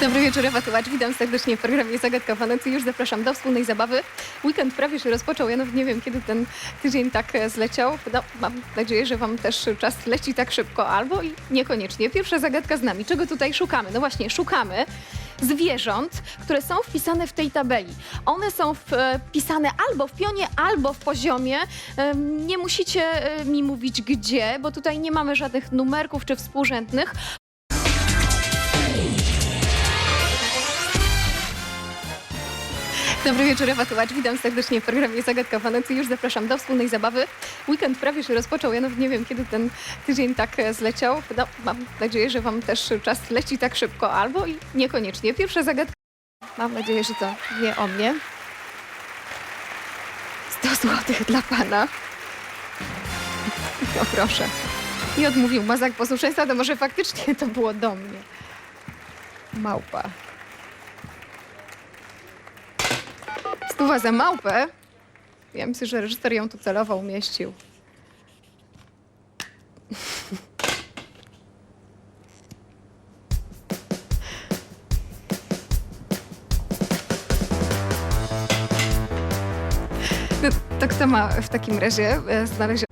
Dobry wieczór, Ewa Tułacz. Witam serdecznie w programie Zagadka Wanecji. Już zapraszam do wspólnej zabawy. Weekend prawie się rozpoczął. Ja nawet nie wiem, kiedy ten tydzień tak e, zleciał. No, mam nadzieję, że wam też czas leci tak szybko, albo i niekoniecznie. Pierwsza zagadka z nami. Czego tutaj szukamy? No właśnie, szukamy zwierząt, które są wpisane w tej tabeli. One są wpisane albo w pionie, albo w poziomie. Nie musicie e, mi mówić gdzie, bo tutaj nie mamy żadnych numerków czy współrzędnych. Dobry wieczór, Ewa. Witam serdecznie w programie Zagadka Wanecji. Już zapraszam do wspólnej zabawy. Weekend prawie się rozpoczął. Ja nawet nie wiem, kiedy ten tydzień tak e, zleciał. No, mam nadzieję, że wam też czas leci tak szybko, albo i niekoniecznie. Pierwsza zagadka. Mam nadzieję, że to nie o mnie. 100 złotych dla pana. No proszę. I odmówił mazak posłuszeństwa, to może faktycznie to było do mnie. Małpa. Stuwa za małpę. Ja myślę, że reżyser ją tu celowo umieścił. No, to ma w takim razie e, znaleźć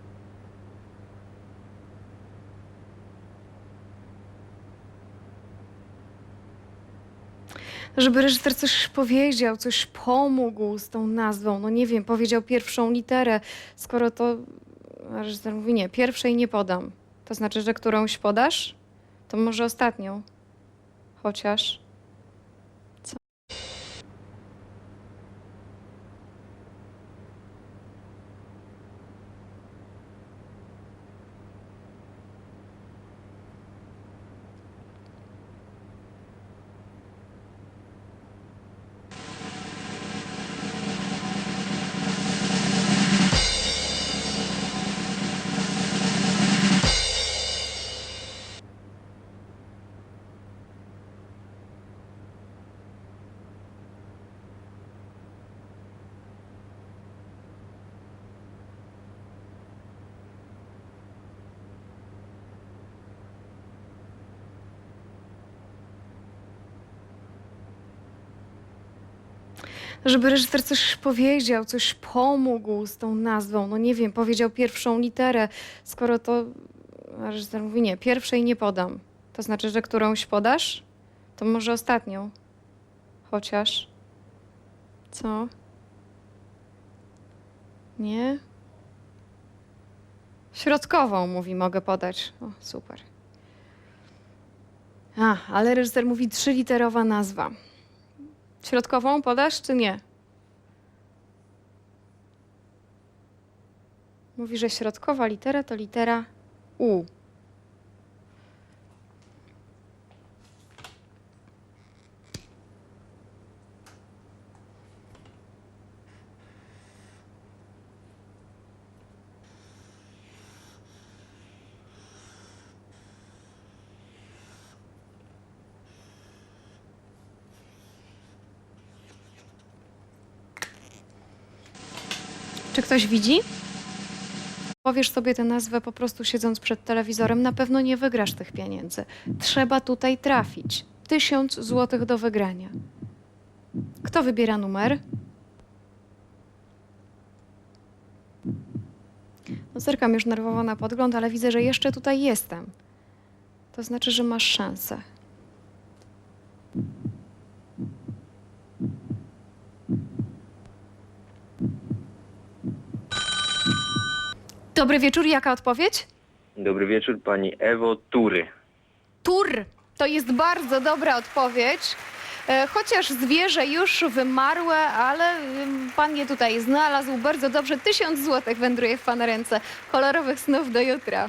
Żeby reżyser coś powiedział, coś pomógł z tą nazwą. No nie wiem, powiedział pierwszą literę. Skoro to reżyser mówi nie, pierwszej nie podam. To znaczy, że którąś podasz? To może ostatnią. Chociaż. Żeby reżyser coś powiedział, coś pomógł z tą nazwą. No nie wiem, powiedział pierwszą literę. Skoro to reżyser mówi nie, pierwszej nie podam. To znaczy, że którąś podasz? To może ostatnią. Chociaż. Co? Nie? Środkową, mówi, mogę podać. O, super. A, ale reżyser mówi trzyliterowa nazwa. Środkową podasz, czy nie? Mówi, że środkowa litera to litera U. Czy ktoś widzi? Powiesz sobie tę nazwę po prostu siedząc przed telewizorem, na pewno nie wygrasz tych pieniędzy. Trzeba tutaj trafić. Tysiąc złotych do wygrania. Kto wybiera numer? No zerkam już nerwowo na podgląd, ale widzę, że jeszcze tutaj jestem. To znaczy, że masz szansę. Dobry wieczór, jaka odpowiedź? Dobry wieczór, pani Ewo Tury. Tur. To jest bardzo dobra odpowiedź. E, Chociaż zwierzę już wymarłe, ale ym, pan je tutaj znalazł bardzo dobrze. Tysiąc złotych wędruje w pana ręce. Kolorowych snów do jutra.